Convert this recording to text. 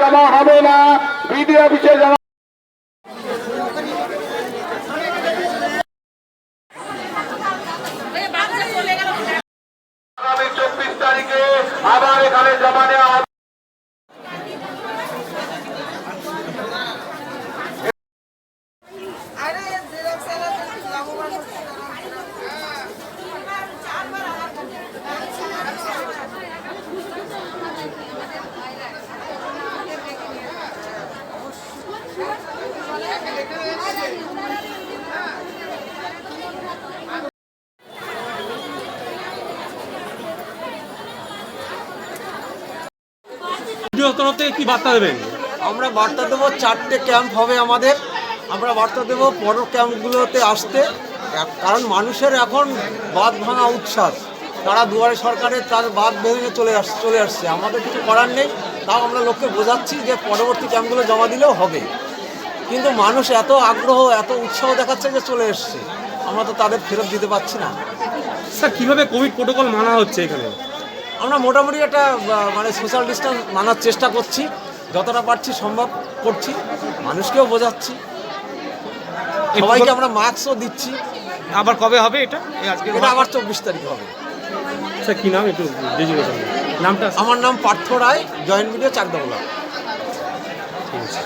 জমা হবে না। বিডিও অফিসে জমা আগামী চব্বিশ তারিখে আবার এখানে জমা নেওয়া হবে। আরে জেরক্স এর লাভবান হচ্ছে না। ভিডিও কি বার্তা দেবেন? আমরা বার্তা দেবো, চারটে ক্যাম্প হবে আমাদের। আমরা বার্তা দেবো বড় ক্যাম্পগুলোতে আসতে। কারণ মানুষের এখন বাঁধ ভাঙা উচ্ছ্বাস। তারা দুয়ারে সরকারের তার বাঁধ ভেঙে চলে আস, চলে আসছে। আমাদের কিছু করার নেই। তাও আমরা লোককে বোঝাচ্ছি যে পরবর্তী ক্যাম্পগুলো জমা দিলেও হবে। কিন্তু মানুষ এত আগ্রহ এত উৎসাহ দেখাচ্ছে যে চলে এসছে। আমরা তো তাদের ফেরত দিতে পারছি না। স্যার কীভাবে কোভিড প্রোটোকল মানা হচ্ছে এখানে? আমরা মোটামুটি একটা মানে সোশ্যাল ডিস্টেন্স মানার চেষ্টা করছি। যতটা পারছি সম্ভব করছি। মানুষকেও বোঝাচ্ছি। সবাইকে আমরা মাস্কও দিচ্ছি। আবার কবে হবে এটা? আজকে এটা আবার চব্বিশ তারিখ হবে। স্যার কী নাম একটু নামটা? আমার নাম Partha Roy joint BDO Chakdah block ঠিক আছে।